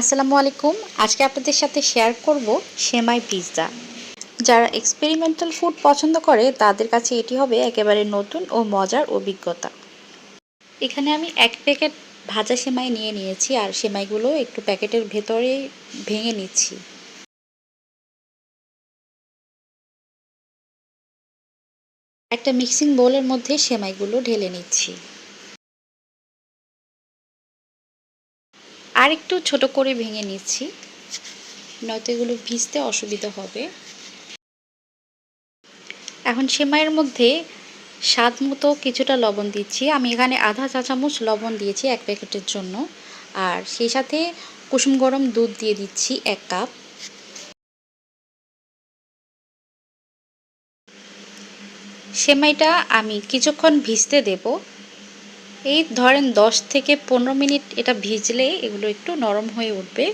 আসসালামু আলাইকুম। আজকে আপনাদের সাথে শেয়ার করব সেমাই পিৎজা যারা এক্সপেরিমেন্টাল ফুড পছন্দ করে, তাদের কাছে এটি হবে একেবারে নতুন ও মজার অভিজ্ঞতা। এখানে আমি এক প্যাকেট ভাজা সেমাই নিয়ে নিয়েছি আর সেমাইগুলো একটু প্যাকেটের ভেতরে ভেঙে নিচ্ছি। একটা মিক্সিং বোলের মধ্যে সেমাইগুলো ঢেলে নিচ্ছি। আর একটু ছোট করে ভেঙে নিচ্ছি। নয়তো এগুলো ভিজতে অসুবিধা হবে। এখন সেমাইয়ের মধ্যে স্বাদ মতো কিছুটা লবণ দিচ্ছি। আমি এখানে আধা চা চামচ লবণ দিয়েছি এক প্যাকেটের জন্য। আর সেই সাথে কুসুম গরম দুধ দিয়ে দিচ্ছি এক কাপ। সেমাইটা আমি কিছুক্ষণ ভিজতে দেব। এই ধরেন দশ থেকে পনেরো মিনিট এটা ভিজলে এগুলো একটু নরম হয়ে উঠবে।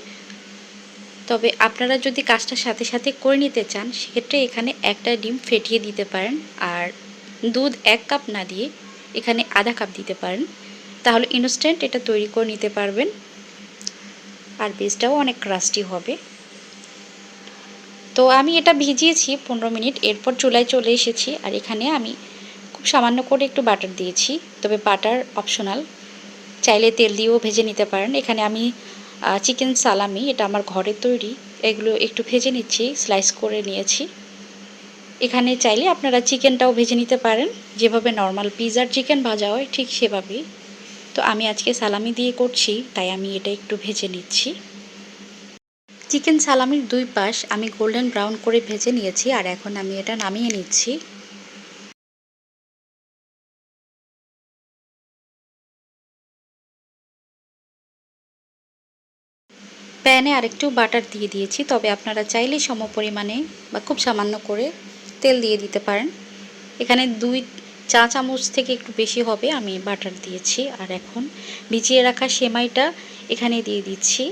তবে আপনারা যদি কাজটা সাথে সাথে করে নিতে চান, সেক্ষেত্রে এখানে একটা ডিম ফেটিয়ে দিতে পারেন আর দুধ এক কাপ না দিয়ে এখানে আধা কাপ দিতে পারেন। তাহলে ইনস্ট্যান্ট এটা তৈরি করে নিতে পারবেন। আর বেসটাও অনেক ক্রাস্টি হবে। তো আমি এটা ভিজিয়েছি পনেরো মিনিট, এরপর চুলায় চলে এসেছি আর এখানে আমি সামান্য করে একটু বাটার দিয়েছি, তবে বাটার অপশনাল চাইলে তেল দিয়েও ভেজে নিতে পারেন। এখানে আমি চিকেন সালামি এটা আমার ঘরে তৈরি। এগুলো একটু ভেজে নিচ্ছি স্লাইস করে নিয়েছি। এখানে চাইলে আপনারা চিকেনটাও ভেজে নিতে পারেন। যেভাবে নর্মাল পিজার চিকেন ভাজা হয়, ঠিক সেভাবেই। তো আমি আজকে সালামি দিয়ে করছি, তাই আমি এটা একটু ভেজে নিচ্ছি। চিকেন সালামির দুই পাশ আমি গোল্ডেন ব্রাউন করে ভেজে নিয়েছি, আর এখন আমি এটা নামিয়ে নিচ্ছি। প্যানে আরেকটু বাটার দিয়ে দিয়েছি, তবে আপনারা চাইলে সম পরিমাণে বা খুব সামান্য করে তেল দিয়ে দিতে পারেন। এখানে দুই চা চামচ থেকে একটু বেশি হবে, আমি বাটার দিয়েছি। আর এখন ভিজিয়ে রাখা সেমাইটা এখানে দিয়ে দিচ্ছি।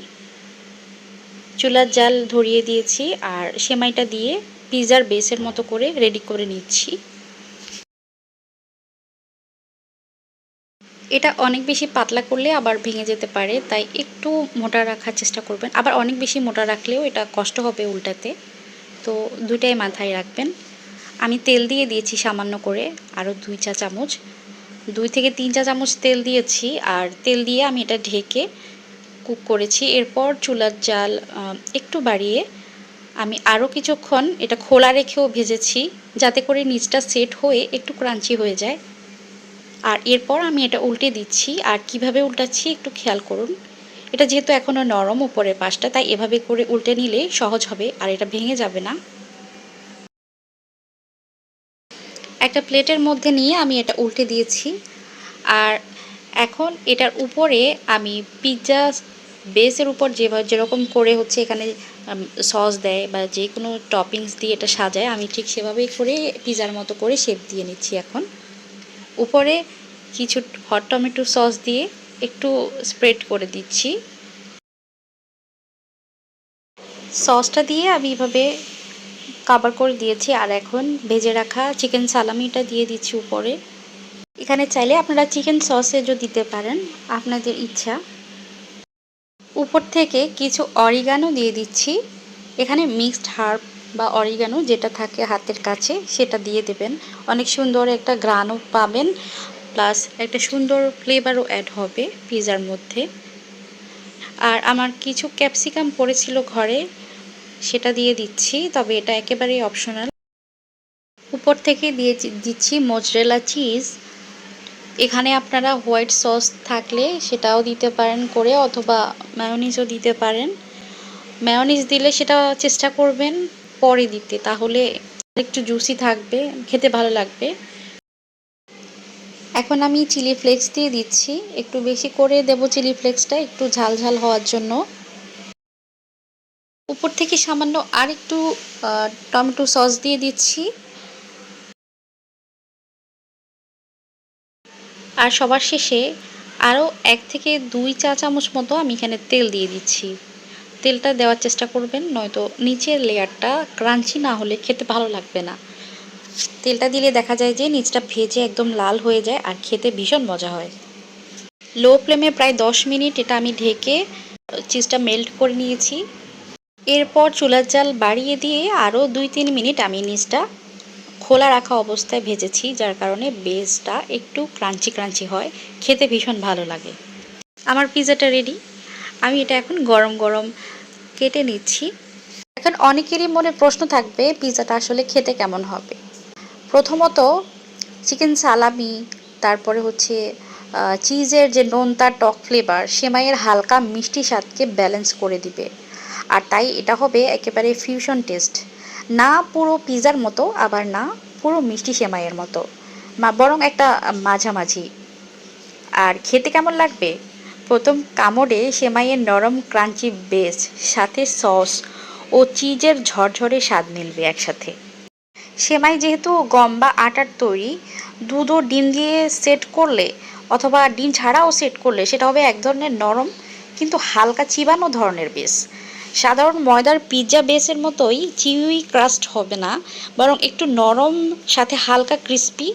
চুলার জাল ধরিয়ে দিয়েছি, আর সেমাইটা দিয়ে পিজার বেসের মতো করে রেডি করে নিচ্ছি। এটা অনেক বেশি পাতলা করলে আবার ভেঙে যেতে পারে, তাই একটু মোটা রাখার চেষ্টা করবেন। আবার অনেক বেশি মোটা রাখলেও এটা কষ্ট হবে উল্টাতে। তো দুইটাই মাথায় রাখবেন। আমি তেল দিয়ে দিয়েছি সামান্য করে, আরও দুই চা চামচ। দুই থেকে তিন চা চামচ তেল দিয়েছি, আর তেল দিয়ে আমি এটা ঢেকে কুক করেছি। এরপর চুলার জাল একটু বাড়িয়ে আমি আরও কিছুক্ষণ এটা খোলা রেখেও ভেজেছি, যাতে করে নিচটা সেট হয়ে একটু ক্রাঞ্চি হয়ে যায়। আর এরপর আমি এটা উল্টে দিচ্ছি, আর কীভাবে উল্টাচ্ছি একটু খেয়াল করুন। এটা যেহেতু এখনও নরম উপরের পাশটা, তাই এভাবে করে উল্টে নিলে সহজ হবে, আর এটা ভেঙে যাবে না। একটা প্লেটের মধ্যে নিয়ে আমি এটা উল্টে দিয়েছি, আর এখন এটার উপরে আমি পিৎজা বেসের উপর যেভাবে যেরকম করে হচ্ছে এখানে সস দেয় বা যে কোনো টপিংস দিয়ে এটা সাজায়, আমি ঠিক সেভাবেই করে পিজার মতো করে শেপ দিয়ে নিচ্ছি এখন। উপরে কিছু হট টমেটো সস দিয়ে একটু স্প্রেড করে দিচ্ছি। সসটা দিয়ে আমি এভাবে কাবার করে দিয়েছি আর এখন ভেজে রাখা চিকেন সালামিটা দিয়ে দিচ্ছি উপরে। এখানে চাইলে আপনারা চিকেন সসেজও দিতে পারেন, আপনাদের ইচ্ছা। উপর থেকে কিছু অরিগানও দিয়ে দিচ্ছি। এখানে মিক্সড হার্ব বা অরিগানো যেটা থাকে হাতের কাছে, সেটা দিয়ে দেবেন। অনেক সুন্দর একটা গ্রানও পাবেন, প্লাস একটা সুন্দর ফ্লেভারও অ্যাড হবে পিজার মধ্যে। আর আমার কিছু ক্যাপসিকাম পড়েছিল ঘরে, সেটা দিয়ে দিচ্ছি, তবে এটা একেবারেই অপশনাল। উপর থেকে দিয়ে দিচ্ছি মোজরেলা চিজ। এখানে আপনারা হোয়াইট সস থাকলে সেটাও দিতে পারেন করে, অথবা ম্যায়োনিজও দিতে পারেন। ম্যায়োনিজ দিলে সেটা চেষ্টা করবেন। পরে দিতে, তাহলে একটু জুসি থাকবে, খেতে ভালো লাগবে। এখন আমি চিলি ফ্লেক্স দিয়ে দিচ্ছি, একটু বেশি করে দেব চিলি ফ্লেক্সটা একটু ঝাল ঝাল হওয়ার জন্য। উপর থেকে সামান্য আর একটু টমেটো সস দিয়ে দিচ্ছি। আর সবার শেষে আরও এক থেকে দুই চা চামচ মতো আমি এখানে তেল দিয়ে দিচ্ছি। তেলটা দেওয়ার চেষ্টা করবেন, নয়তো নিচের লেয়ারটা ক্রাঞ্চি না হলে খেতে ভালো লাগবে না। তেলটা দিলে দেখা যায় যে নিচটা ভেজে একদম লাল হয়ে যায় আর খেতে ভীষণ মজা হয়। লো ফ্লেমে প্রায় দশ মিনিট এটা আমি ঢেকে চিজটা মেল্ট করে নিয়েছি। এরপর চুলার জাল বাড়িয়ে দিয়ে আরও দুই তিন মিনিট আমি নিচটা খোলা রাখা অবস্থায় ভেজেছি, যার কারণে বেসটা একটু ক্রাঞ্চি ক্রাঞ্চি হয়, খেতে ভীষণ ভালো লাগে। আমার পিৎজাটা রেডি। আমি এটা এখন গরম গরম কেটে নিচ্ছি। এখন অনেকেরই মনে প্রশ্ন থাকবে পিৎজাটা আসলে খেতে কেমন হবে? প্রথমত চিকেন সালামি, তারপরে হচ্ছে চিজের যে নোনতা টক ফ্লেভার, সেমাইয়ের হালকা মিষ্টি স্বাদকে ব্যালেন্স করে দিবে। আর তাই এটা হবে একেবারে ফিউশন টেস্ট। না পুরো পিৎজার মতো, আবার না পুরো মিষ্টি সেমাইয়ের মতো। বরং একটা মাঝামাঝি। আর খেতে কেমন লাগবে? প্রথম কামড়ে সেমাইয়ের নরম, ক্রাঞ্চি বেস সাথে সস ও চিজের ঝরঝরে স্বাদ মিলবে একসাথে। সেমাই যেহেতু গম বা আটার তৈরি, দুধ ও ডিম দিয়ে সেট করলে অথবা ডিম ছাড়াও সেট করলে সেটা হবে এক ধরনের নরম কিন্তু হালকা চিবানো ধরনের বেস সাধারণ ময়দার পিৎজা বেসের মতোই চিউই ক্রাস্ট হবে না, বরং একটু নরম, সাথে হালকা ক্রিস্পি,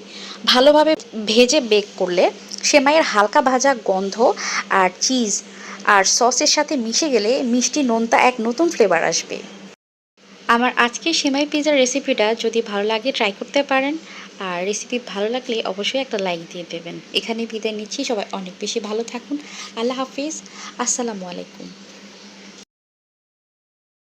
ভালোভাবে ভেজে বেক করলে সেমাইয়ের হালকা ভাজা গন্ধ আর চিজ আর সসের সাথে মিশে গেলে মিষ্টি নোনতা এক নতুন ফ্লেভার আসবে। আমার আজকে সেমাই পিজার রেসিপিটা যদি ভালো লাগে ট্রাই করতে পারেন। আর রেসিপি ভালো লাগলে অবশ্যই একটা লাইক দিয়ে দেবেন। এখানে বিদায় নিচ্ছি। সবাই অনেক বেশি ভালো থাকুন। আল্লাহ হাফিজ। আসসালামু আলাইকুম।